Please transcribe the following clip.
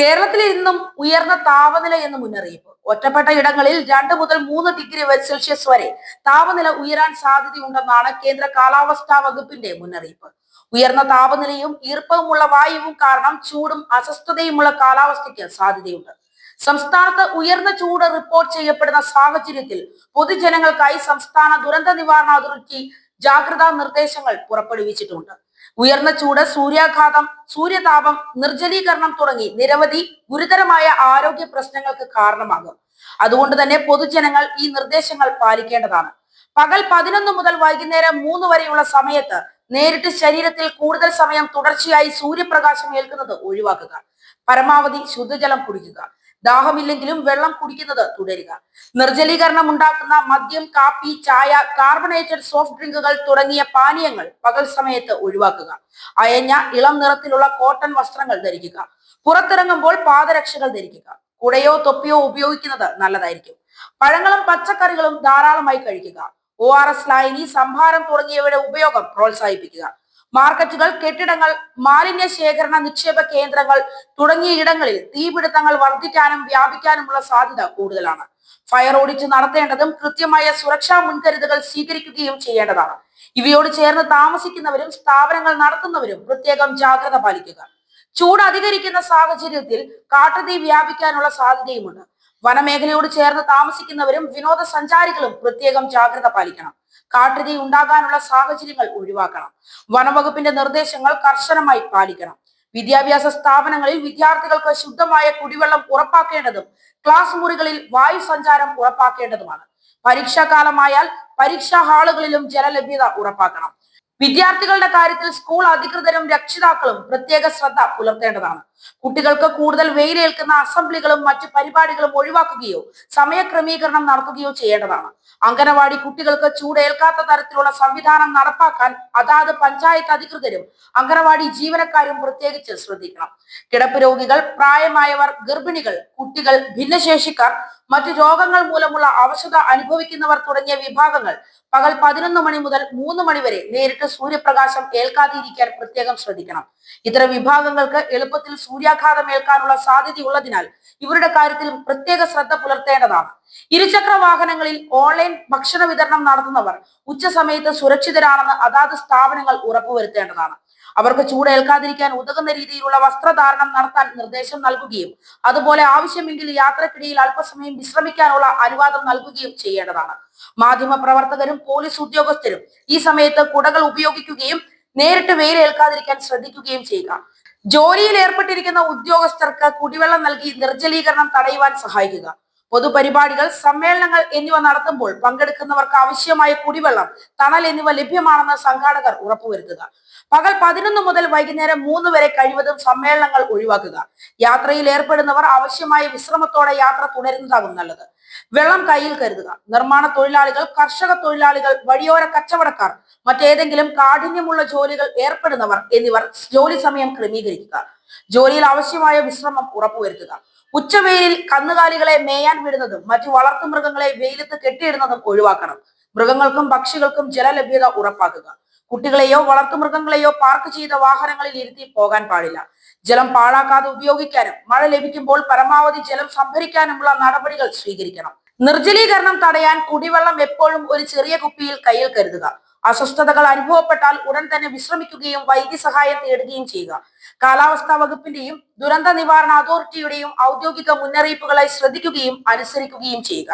കേരളത്തിൽ ഇന്നും ഉയർന്ന താപനില എന്ന് മുന്നറിയിപ്പ്. ഒറ്റപ്പെട്ട ഇടങ്ങളിൽ രണ്ട് മുതൽ മൂന്ന് ഡിഗ്രി സെൽഷ്യസ് വരെ താപനില ഉയരാൻ സാധ്യതയുണ്ടെന്നാണ് കേന്ദ്ര കാലാവസ്ഥാ വകുപ്പിന്റെ മുന്നറിയിപ്പ്. ഉയർന്ന താപനിലയും ഈർപ്പവുമുള്ള വായുവും കാരണം ചൂടും അസ്വസ്ഥതയുമുള്ള കാലാവസ്ഥയ്ക്ക് സാധ്യതയുണ്ട്. സംസ്ഥാനത്ത് ഉയർന്ന ചൂട് റിപ്പോർട്ട് ചെയ്യപ്പെടുന്ന സാഹചര്യത്തിൽ പൊതുജനങ്ങൾക്കായി സംസ്ഥാന ദുരന്ത നിവാരണ അതോറിറ്റി ജാഗ്രതാ നിർദ്ദേശങ്ങൾ പുറപ്പെടുവിച്ചിട്ടുണ്ട്. ഉയർന്ന ചൂട് സൂര്യാഘാതം സൂര്യതാപം നിർജലീകരണം തുടങ്ങി നിരവധി ഗുരുതരമായ ആരോഗ്യ പ്രശ്നങ്ങൾക്ക് കാരണമാകും. അതുകൊണ്ട് തന്നെ പൊതുജനങ്ങൾ ഈ നിർദ്ദേശങ്ങൾ പാലിക്കേണ്ടതാണ്. പകൽ പതിനൊന്ന് മുതൽ വൈകുന്നേരം മൂന്ന് വരെയുള്ള സമയത്ത് നേരിട്ട് ശരീരത്തിൽ കൂടുതൽ സമയം തുടർച്ചയായി സൂര്യപ്രകാശം ഏൽക്കുന്നത് ഒഴിവാക്കുക. പരമാവധി ശുദ്ധജലം കുടിക്കുക. ദാഹമില്ലെങ്കിലും വെള്ളം കുടിക്കുന്നത് തുടരുക. നിർജലീകരണം ഉണ്ടാക്കുന്ന മദ്യം കാപ്പി ചായ കാർബണേറ്റഡ് സോഫ്റ്റ് ഡ്രിങ്കുകൾ തുടങ്ങിയ പാനീയങ്ങൾ പകൽ സമയത്ത് ഒഴിവാക്കുക. അയഞ്ഞ ഇളം നിറത്തിലുള്ള കോട്ടൺ വസ്ത്രങ്ങൾ ധരിക്കുക. പുറത്തിറങ്ങുമ്പോൾ പാദരക്ഷകൾ ധരിക്കുക. കുടയോ തൊപ്പിയോ ഉപയോഗിക്കുന്നത് നല്ലതായിരിക്കും. പഴങ്ങളും പച്ചക്കറികളും ധാരാളമായി കഴിക്കുക. ഒ ആർ എസ് ലായനി സംഭാരം തുടങ്ങിയവയുടെ ഉപയോഗം പ്രോത്സാഹിപ്പിക്കുക. മാർക്കറ്റുകൾ കെട്ടിടങ്ങൾ മാലിന്യ ശേഖരണ നിക്ഷേപ കേന്ദ്രങ്ങൾ തുടങ്ങിയ ഇടങ്ങളിൽ തീപിടുത്തങ്ങൾ വർദ്ധിക്കാനും വ്യാപിക്കാനുമുള്ള സാധ്യത കൂടുതലാണ്. ഫയർ ഓഡിറ്റ് നടത്തേണ്ടതും കൃത്യമായ സുരക്ഷാ മുൻകരുതലുകൾ സ്വീകരിക്കുകയും ചെയ്യേണ്ടതാണ്. ഇവയോട് ചേർന്ന് താമസിക്കുന്നവരും സ്ഥാപനങ്ങൾ നടത്തുന്നവരും പ്രത്യേകം ജാഗ്രത പാലിക്കുക. ചൂട് അധികരിക്കുന്ന സാഹചര്യത്തിൽ കാട്ടുതീ വ്യാപിക്കാനുള്ള സാധ്യതയുമുണ്ട്. വനമേഖലയോട് ചേർന്ന് താമസിക്കുന്നവരും വിനോദസഞ്ചാരികളും പ്രത്യേകം ജാഗ്രത പാലിക്കണം. കാട്ടുതീ ഉണ്ടാകാനുള്ള സാഹചര്യങ്ങൾ ഒഴിവാക്കണം. വനവകുപ്പിന്റെ നിർദ്ദേശങ്ങൾ കർശനമായി പാലിക്കണം. വിദ്യാഭ്യാസ സ്ഥാപനങ്ങളിൽ വിദ്യാർത്ഥികൾക്ക് ശുദ്ധമായ കുടിവെള്ളം ഉറപ്പാക്കേണ്ടതും ക്ലാസ് മുറികളിൽ വായു സഞ്ചാരം ഉറപ്പാക്കേണ്ടതുമാണ്. പരീക്ഷാകാലമായാൽ പരീക്ഷാ ഹാളുകളിലും ജലലഭ്യത ഉറപ്പാക്കണം. വിദ്യാർത്ഥികളുടെ കാര്യത്തിൽ സ്കൂൾ അധികൃതരും രക്ഷിതാക്കളും പ്രത്യേക ശ്രദ്ധ പുലർത്തേണ്ടതാണ്. കുട്ടികൾക്ക് കൂടുതൽ വെയിലേൽക്കുന്ന അസംബ്ലികളും മറ്റു പരിപാടികളും ഒഴിവാക്കുകയോ സമയക്രമീകരണം നടത്തുകയോ ചെയ്യേണ്ടതാണ്. അംഗനവാടി കുട്ടികൾക്ക് ചൂടേൽക്കാത്ത തരത്തിലുള്ള സംവിധാനം നടപ്പാക്കാൻ അതാത് പഞ്ചായത്ത് അധികൃതരും അംഗനവാടി ജീവനക്കാരും പ്രത്യേകിച്ച് ശ്രദ്ധിക്കണം. കിടപ്പ് രോഗികൾ പ്രായമായവർ ഗർഭിണികൾ കുട്ടികൾ ഭിന്നശേഷിക്കാർ മറ്റു രോഗങ്ങൾ മൂലമുള്ള അവശത അനുഭവിക്കുന്നവർ തുടങ്ങിയ വിഭാഗങ്ങൾ പകൽ പതിനൊന്ന് മണി മുതൽ മൂന്ന് മണി വരെ നേരിട്ട് സൂര്യപ്രകാശം ഏൽക്കാതിരിക്കാൻ പ്രത്യേകം ശ്രദ്ധിക്കണം. ഇത്തരം വിഭാഗങ്ങൾക്ക് എളുപ്പത്തിൽ സൂര്യാഘാതം ഏൽക്കാനുള്ള സാധ്യതയുള്ളതിനാൽ ഇവരുടെ കാര്യത്തിൽ പ്രത്യേക ശ്രദ്ധ പുലർത്തേണ്ടതാണ്. ഇരുചക്ര വാഹനങ്ങളിൽ ഓൺലൈൻ ഭക്ഷണ വിതരണം നടത്തുന്നവർ ഉച്ചസമയത്ത് സുരക്ഷിതരാണെന്ന് അതാത് സ്ഥാപനങ്ങൾ ഉറപ്പുവരുത്തേണ്ടതാണ്. അവർക്ക് ചൂടേൽക്കാതിരിക്കാൻ ഉതകുന്ന രീതിയിലുള്ള വസ്ത്രധാരണം നടത്താൻ നിർദ്ദേശം നൽകുകയും അതുപോലെ ആവശ്യമെങ്കിൽ യാത്രക്കിടയിൽ അല്പസമയം വിശ്രമിക്കാനുള്ള അനുവാദം നൽകുകയും ചെയ്യേണ്ടതാണ്. മാധ്യമ പ്രവർത്തകരും പോലീസ് ഉദ്യോഗസ്ഥരും ഈ സമയത്ത് കുടകൾ ഉപയോഗിക്കുകയും നേരിട്ട് വെയിലേൽക്കാതിരിക്കാൻ ശ്രദ്ധിക്കുകയും ചെയ്യുക. ജോലിയിൽ ഏർപ്പെട്ടിരിക്കുന്ന ഉദ്യോഗസ്ഥർക്ക് കുടിവെള്ളം നൽകി നിർജലീകരണം തടയുവാൻ സഹായിക്കുക. പൊതുപരിപാടികൾ സമ്മേളനങ്ങൾ എന്നിവ നടത്തുമ്പോൾ പങ്കെടുക്കുന്നവർക്ക് ആവശ്യമായ കുടിവെള്ളം തണൽ എന്നിവ ലഭ്യമാണെന്ന് സംഘാടകർ ഉറപ്പുവരുത്തുക. പകൽ പതിനൊന്ന് മുതൽ വൈകുന്നേരം മൂന്ന് വരെ കഴിവതും സമ്മേളനങ്ങൾ ഒഴിവാക്കുക. യാത്രയിൽ ഏർപ്പെടുന്നവർ ആവശ്യമായ വിശ്രമത്തോടെ യാത്ര തുടരുന്നതാകും നല്ലത്. വെള്ളം കയ്യിൽ കരുതുക. നിർമ്മാണ തൊഴിലാളികൾ കർഷക തൊഴിലാളികൾ വഴിയോര കച്ചവടക്കാർ മറ്റേതെങ്കിലും കാഠിന്യമുള്ള ജോലികൾ ഏർപ്പെടുന്നവർ എന്നിവർ ജോലി സമയം ക്രമീകരിക്കുക. ജോലിയിൽ ആവശ്യമായ വിശ്രമം ഉറപ്പുവരുത്തുക. ഉച്ചവെയിലിൽ കന്നുകാലികളെ മേയാൻ വിടുന്നതും മറ്റു വളർത്തുമൃഗങ്ങളെ വെയിലത്ത് കെട്ടിയിടുന്നതും ഒഴിവാക്കണം. മൃഗങ്ങൾക്കും പക്ഷികൾക്കും ജലലഭ്യത ഉറപ്പാക്കുക. കുട്ടികളെയോ വളർത്തുമൃഗങ്ങളെയോ പാർക്ക് ചെയ്ത വാഹനങ്ങളിൽ ഇരുത്തി പോകാൻ പാടില്ല. ജലം പാഴാക്കാതെ ഉപയോഗിക്കാനും മഴ ലഭിക്കുമ്പോൾ പരമാവധി ജലം സംഭരിക്കാനുമുള്ള നടപടികൾ സ്വീകരിക്കണം. നിർജലീകരണം തടയാൻ കുടിവെള്ളം എപ്പോഴും ഒരു ചെറിയ കുപ്പിയിൽ കയ്യിൽ കരുതുക. അസ്വസ്ഥതകൾ അനുഭവപ്പെട്ടാൽ ഉടൻ തന്നെ വിശ്രമിക്കുകയും വൈദ്യസഹായം തേടുകയും ചെയ്യുക. കാലാവസ്ഥാ വകുപ്പിന്റെയും ദുരന്ത നിവാരണ അതോറിറ്റിയുടെയും ഔദ്യോഗിക മുന്നറിയിപ്പുകളെ ശ്രദ്ധിക്കുകയും അനുസരിക്കുകയും ചെയ്യുക.